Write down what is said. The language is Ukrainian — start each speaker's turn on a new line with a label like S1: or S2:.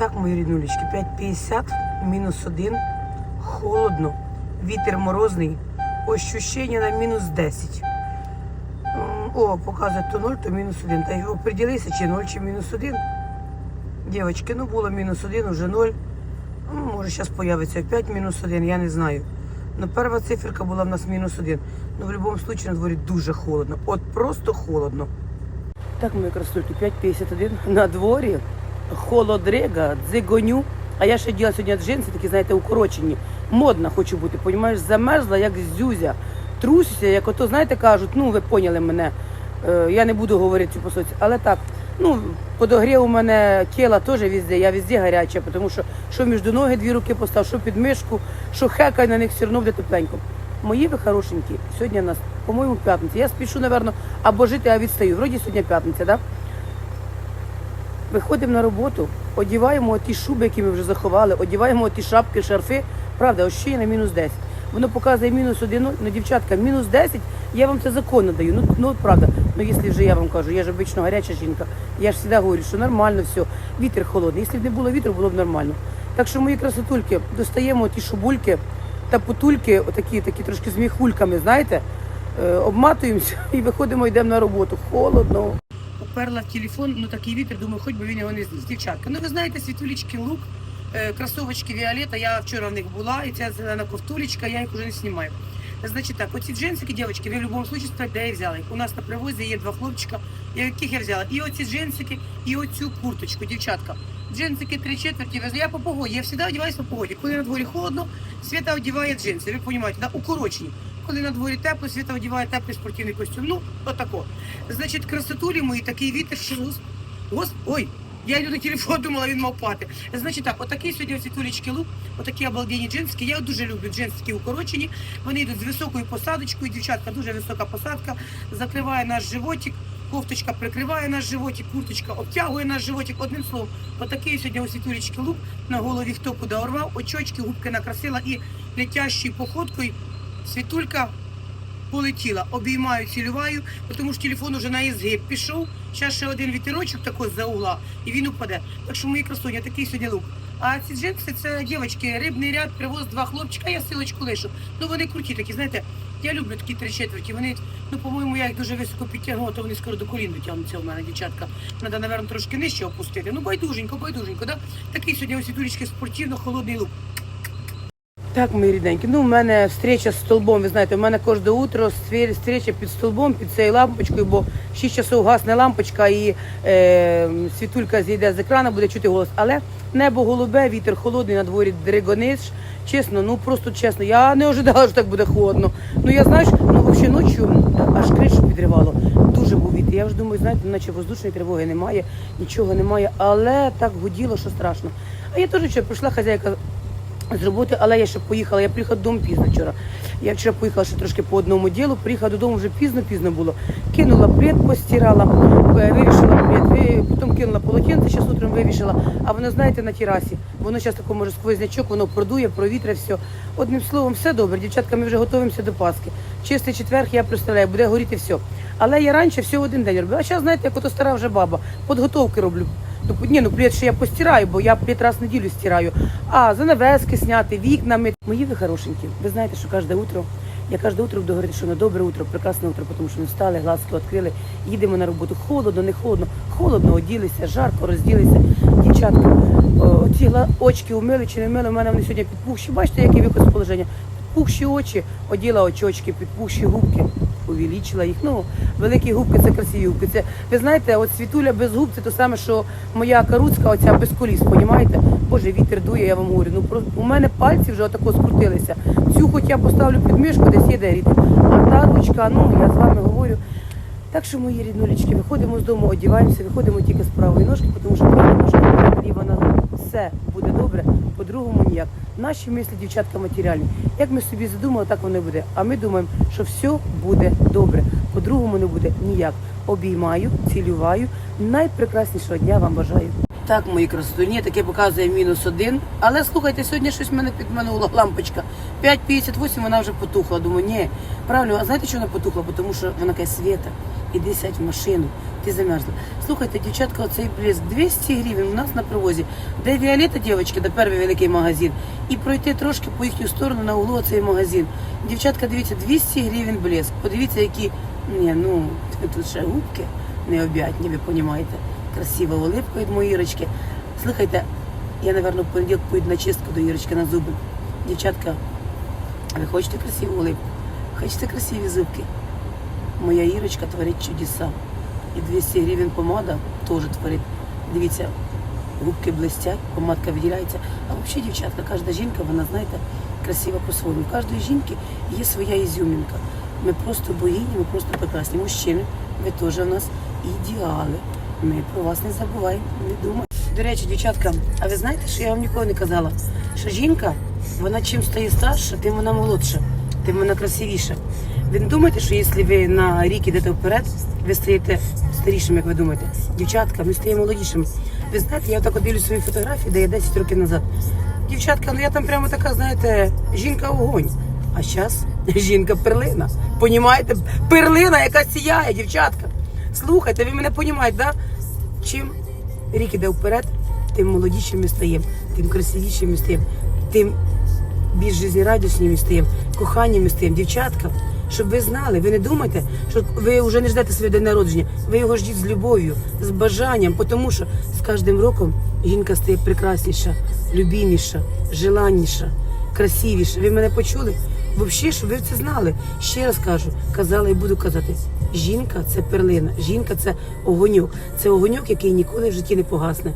S1: Так, мої ріднулечки, 5,50, мінус 1, холодно, вітер морозний, ощущення на мінус 10. О, показує то 0, то мінус 1. Та й оприділися, чи 0, чи мінус 1. Дівчатки, ну було мінус 1, уже 0. Ну, може, зараз появиться опять мінус 1, я не знаю. Ну, перша циферка була в нас мінус 1. Ну, в будь-якому випадку на дворі дуже холодно. От просто холодно. Так, мої красотки, 5,51 на дворі. Холодрега, дзигоню. А я ще діла сьогодні джинси, такі, знаєте, укорочені. Модна хочу бути, понімаєш, замерзла, як зюзя. Трусюся, як ото, знаєте, кажуть, ну ви поняли мене. Е, я не буду говорити цю посоці, але так. Ну, подогрів у мене тіла теж везде, я везде гаряча, тому що що між ноги дві руки постав, що під мишку, що хекай на них все одно буде тепленько. Мої ви хорошенькі, сьогодні у нас, по-моєму, п'ятниця. Я спішу, напевно, або жити, а відстаю. Вроді сьогодні п'ятниця, так? Да? Виходимо на роботу, одіваємо ті шуби, які ми вже заховали, одіваємо ті шапки, шарфи. Правда, ось ще на мінус 10. Воно показує мінус 1, ну, дівчатка, мінус 10, я вам це законно даю. Ну, ну правда. Ну, якщо вже я вам кажу, я ж обично гаряча жінка, я ж завжди говорю, що нормально все, вітер холодний. Якщо б не було вітру, було б нормально. Так що, мої красотульки, достаємо ті шубульки та путульки, отакі, такі трошки з міхульками, знаєте, е, обматуємося і виходимо, йдемо на роботу. Холодно. Уперла в телефон, ну такий вітер, думаю, хоч би він його не зніс. Дівчатка, ну ви знаєте, світулічки лук, е, кросовочки Віолета, я вчора в них була, і ця зелена ковтулечка, я їх уже не знімаю. Значить так, оці джинсики, дівчатки, ви в будь-якому випадку де я взяла їх. У нас на привозі є два хлопчика, яких я взяла. І оці джинсики, і оцю курточку, дівчатка. Джинсики три четверті везли. Я по погоді, я завжди одягаюся по погоді. Коли на дворі холодно, Свята одягає джинси, ви розумієте, да? укорочені. Коли на дворі тепло, Свята одягає теплий спортивний костюм. Ну, отако. Значить, красотулі мої, такий вітер, що гос... Ой, я йду на телефон, думала, він мав пати. Значить так, отакий сьогодні оці тулечки лук, отакі обалденні джинсики. Я дуже люблю джинсики укорочені. Вони йдуть з високою посадочкою. Дівчатка, дуже висока посадка, закриває наш животик. Кофточка прикриває наш животик, курточка обтягує наш животик. Одним словом, отакий сьогодні ось світулечки лук на голові хто куди орвав, очочки, губки накрасила і летящою походкою світулька полетіла. Обіймаю, цілюваю, тому що телефон уже на ізгиб пішов. Зараз ще один вітерочок такий за угла, і він упаде. Так що мої красуні, такий сьогодні лук. А ці джинси це дівчатки, рибний ряд, привоз два хлопчика, я силочку лишу. Ну вони круті такі, знаєте, я люблю такі три четверті. Вони, ну, по-моєму, я їх дуже високо підтягнула, то вони скоро до колін дотягнуться у мене, дівчатка. Треба, напевно, трошки нижче опустити. Ну, байдуженько, байдуженько, да? Такий сьогодні ось дурічки спортивно, холодний лук. Так, мої рідненькі. Ну, у мене встреча з столбом. Ви знаєте, у мене кожне утро встреча під столбом, під цією лампочкою, бо 6 часов гасне лампочка і е, світулька зійде з екрану, буде чути голос. Але небо голубе, вітер холодний, на дворі дригониш. Чесно, ну просто чесно, я не ожидала, що так буде холодно. Ну я знаєш, ну взагалі ночі аж кришу підривало. Дуже був вітер. Я вже думаю, знаєте, наче воздушної тривоги немає, нічого немає, але так гуділо, що страшно. А я теж вчора прийшла хазяйка з роботи, але я ще поїхала. Я приїхала додому пізно вчора. Я вчора поїхала ще трошки по одному ділу, приїхала додому вже пізно-пізно було. Кинула плед, постирала, е, вивішила плед, потім кинула полотенце, зараз утром вивішила. А воно, знаєте, на терасі. Воно зараз такий, може, сквознячок, воно продує, провітря, все. Одним словом, все добре. Дівчатка, ми вже готуємося до Пасхи. Чистий четверг, я представляю, буде горіти все. Але я раніше все один день робила. А зараз, знаєте, як ото стара вже баба, підготовки роблю. Ну, ні, ну плед ще я постираю, бо я плед раз в неділю стираю. А занавески зняти, вікнами. Мої ви хорошенькі. Ви знаєте, що кожне утро, я кожне утро буду говорити, що на добре утро, прекрасне утро, тому що ми встали, глазки відкрили, їдемо на роботу. Холодно, не холодно, холодно оділися, жарко розділися. Дівчатка, о, ці очки умили чи не вмили, у мене вони сьогодні підпухші. Бачите, яке виконане положення? Підпухші очі, оділа очочки, підпухші губки увеличила їх. Ну, великі губки це красиві губки. Це, ви знаєте, от світуля без губ це те саме, що моя каруцька, оця без коліс, понімаєте? Боже, вітер дує, я вам говорю. Ну про у мене пальці вже отако скрутилися. Цю хоч я поставлю під мишку, десь де рід. А та ручка, ну я з вами говорю. Так що, мої ріднулечки, виходимо з дому, одіваємося, виходимо тільки з правої ножки, тому що права ножка ліва нога. Все буде добре, по-другому ніяк. Наші мислі, дівчатка, матеріальні. Як ми собі задумали, так воно і буде. А ми думаємо, що все буде добре. По-другому не буде ніяк. Обіймаю, цілюваю. Найпрекраснішого дня вам бажаю. Так, мої красотуні, таке показує мінус один. Але слухайте, сьогодні щось мене підманула лампочка. 5.58 вона вже потухла. Думаю, ні, правильно, а знаєте, що вона потухла? Тому що вона каже, Света, іди сядь в машину. Ти замерзла. Слухайте, дівчатка, оцей блеск 200 гривень у нас на привозі. Де Віолета, дівчатки, де перший великий магазин. І пройти трошки по їхню сторону на углу цей магазин. Дівчатка, дивіться, 200 гривень блеск. Подивіться, які. Ні, ну тут ще губки необ'ятні, ви розумієте. Красива улипка від моєї Ірочки. Слухайте, я, напевно, в понеділок поїду на чистку до Ірочки на зуби. Дівчатка, ви хочете красиву улипку? Хочете красиві зубки? Моя Ірочка творить чудеса. І 200 гривень помада теж творить. Дивіться, губки блестять, помадка виділяється. А взагалі, дівчатка, кожна жінка, вона, знаєте, красива по-своєму. У кожної жінки є своя ізюмінка. Ми просто богині, ми просто прекрасні. Мужчини, ви теж у нас ідеали. Ми про вас не забуваємо, не думаємо. До речі, дівчатка, а ви знаєте, що я вам ніколи не казала? Що жінка, вона чим стає старша, тим вона молодша, тим вона красивіша. Ви не думаєте, що якщо ви на рік ідете вперед, ви стаєте старішим, як ви думаєте? Дівчатка, ми стаємо молодішими. Ви знаєте, я так дивлюсь свої фотографії, де я 10 років назад. Дівчатка, ну я там прямо така, знаєте, жінка огонь. А зараз жінка перлина. Понімаєте? Перлина, яка сіяє, дівчатка. Слухайте, ви мене понімаєте, да? Чим рік іде вперед, тим молодішим ми стаємо, тим красивішим ми стаємо, тим більш жизнерадісними стаємо, коханнями стаємо, дівчатка. Щоб ви знали, ви не думайте, що ви вже не ждете своє день народження, ви його ждіть з любов'ю, з бажанням, тому що з кожним роком жінка стає прекрасніша, любіміша, желанніша, красивіша. Ви мене почули? Взагалі, щоб ви це знали. Ще раз кажу, казала і буду казати. Жінка це перлина, жінка це огоньок. Це огоньок, який ніколи в житті не погасне.